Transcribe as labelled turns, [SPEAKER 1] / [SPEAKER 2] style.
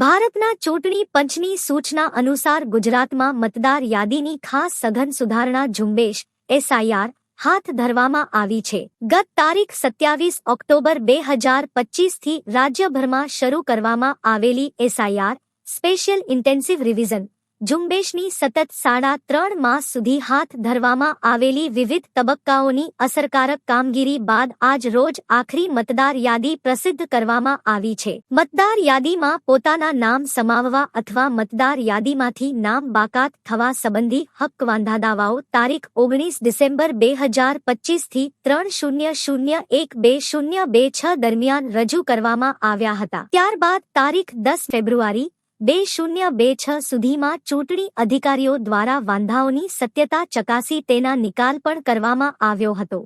[SPEAKER 1] ભારતના ચૂંટણી પંચની સૂચના અનુસાર ગુજરાતમાં મતદાર યાદીની ખાસ સઘન સુધારણા ઝુંબેશ એસઆઈઆર હાથ ધરવામાં આવી છે. ગત તારીખ સત્યાવીસ ઓક્ટોબર બે હજાર પચીસથી રાજ્યભરમાં શરૂ કરવામાં આવેલી એસઆઈઆર સ્પેશિયલ ઇન્ટેન્સિવ રિવિઝન ઝુંબેશની સતત સાડા ત્રણ માસ સુધી હાથ ધરવામાં આવેલી વિવિધ તબક્કાઓની અસરકારક કામગીરી બાદ આજ રોજ આખરી મતદાર યાદી પ્રસિદ્ધ કરવામાં આવી છે. મતદાર યાદીમાં પોતાના નામ સમાવવા અથવા મતદાર યાદીમાંથી નામ બાકાત થવા સંબંધી હક્ક વાંધા દાવાઓ તારીખ ઓગણીસ ડિસેમ્બર બે હજાર પચીસથી ત્રણ શૂન્ય શૂન્ય એક બે શૂન્ય બે છ દરમિયાન રજૂ કરવામાં આવ્યા હતા. ત્યારબાદ તારીખ દસ ફેબ્રુઆરી બે શૂન્ય બે છ સુધીમાં ચૂંટણી અધિકારીઓ દ્વારા વાંધાઓની સત્યતા ચકાસી તેના નિકાલ પણ કરવામાં આવ્યો હતો.